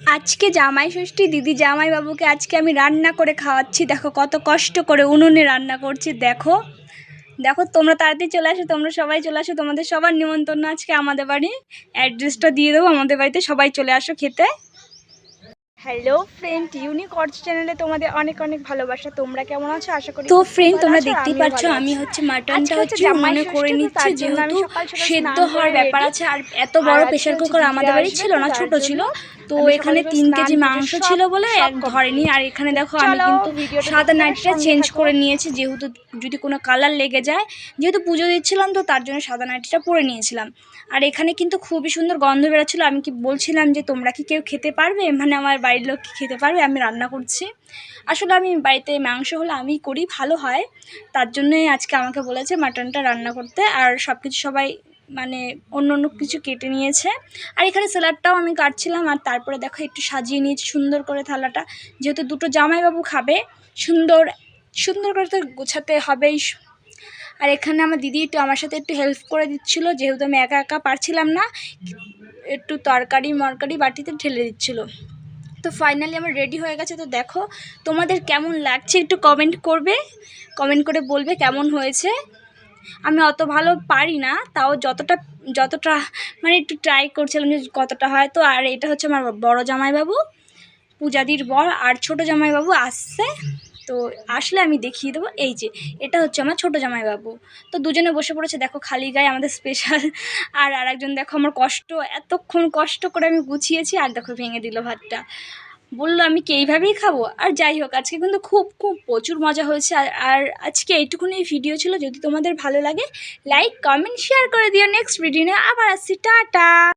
আজকে জামাই ষষ্ঠী দিদি জামাই বাবুকে আজকে আমি রান্না করে খাওয়াচ্ছি। দেখো কত কষ্ট করে উনুনে রান্না করছি দেখো। দেখো তোমরা তাড়াতাড়ি চলে আসো তোমরা সবাই চলে আসো তোমাদের সবার নিমন্ত্রণ আজকে আমাদের বাড়ি। অ্যাড্রেসটা দিয়ে দেবো আমাদের বাড়িতে সবাই চলে আসো খেতে। হ্যালো ফ্রেন্ড ইউনিক অর্চ চ্যানেলে তোমাদের অনেক অনেক ভালোবাসা। তোমরা কেমন আছো? আশা করি তো ফ্রেন্ড তোমরা দেখতেই পাচ্ছ আমি হচ্ছে মাটনটা হচ্ছে মনে করে নিচ্ছি যেহেতু সেদ্ধ হওয়ার ব্যাপার আছে আর এত বড় প্রেশার কুকার আমাদের বাড়ি ছিল না ছোট ছিল। তো এখানে তিন কেজি মাংস ছিল বলে এক ধরেনি আর এখানে দেখো আমি কিন্তু সাদা নাইটটা চেঞ্জ করে নিয়েছি যেহেতু যদি কোনো কালার লেগে যায় যেহেতু পুজো দিচ্ছিলাম তো তার জন্য সাদা নাইটিটা পরে নিয়েছিলাম। আর এখানে কিন্তু খুবই সুন্দর গন্ধ বেরোচ্ছিলো আমি কি বলছিলাম যে তোমরা কি কেউ খেতে পারবে? মানে আমার বাড়ির লোক কি খেতে পারবে? আমি রান্না করছি। আসলে আমি বাড়িতে মাংস হলে আমি করি ভালো হয়। তার জন্যই আজকে আমাকে বলেছে মাটনটা রান্না করতে আর সব কিছু সবাই মানে অন্য অন্য কিছু কেটে নিয়েছে। আর এখানে স্যালাডটাও আমি কাটছিলাম আর তারপরে দেখো একটু সাজিয়ে নিয়েছি সুন্দর করে থালাটা। যেহেতু দুটো জামাইবাবু খাবে, সুন্দর সুন্দর করে তো গোছাতে হবেই। আর এখানে আমার দিদি একটু আমার সাথে একটু হেল্প করে দিচ্ছিল, যেহেতু আমি একা একা পারছিলাম না, একটু তরকারি, মরকারি বাটিতে ঢেলে দিচ্ছিল। তো ফাইনালি আমার রেডি হয়ে গেছে। তো দেখো তোমাদের কেমন লাগছে একটু কমেন্ট করবে কমেন্ট করে বলবে কেমন হয়েছে। আমি অত ভালো পারি না, তাও যতটা যতটা মানে একটু ট্রাই করছিলাম যে কতটা হয়। তো আর এটা হচ্ছে আমার বড় জামাইবাবু, পূজাদির বর আর ছোট জামাইবাবু আসছে। তো আসলে আমি দেখিয়ে দেবো, এই যে, এটা হচ্ছে আমার ছোট জামাইবাবু। তো দুজনে বসে পড়েছে, দেখো খালি গায়ে আমাদের স্পেশাল আর আরেকজন, দেখো আমার কষ্ট, এতক্ষণ কষ্ট করে আমি গুছিয়েছি, আর দেখো ভেঙে দিল ভাতটা। বলল, আমি কি এইভাবেই খাব? আর যাই হোক, আজকে কিন্তু খুব খুব প্রচুর মজা হয়েছে। আর আজকে এইটুকুনি ভিডিও ছিল। যদি তোমাদের ভালো লাগে লাইক কমেন্ট শেয়ার করে দিও। নেক্সট ভিডিও নিয়ে আবার আসছি। টাটা!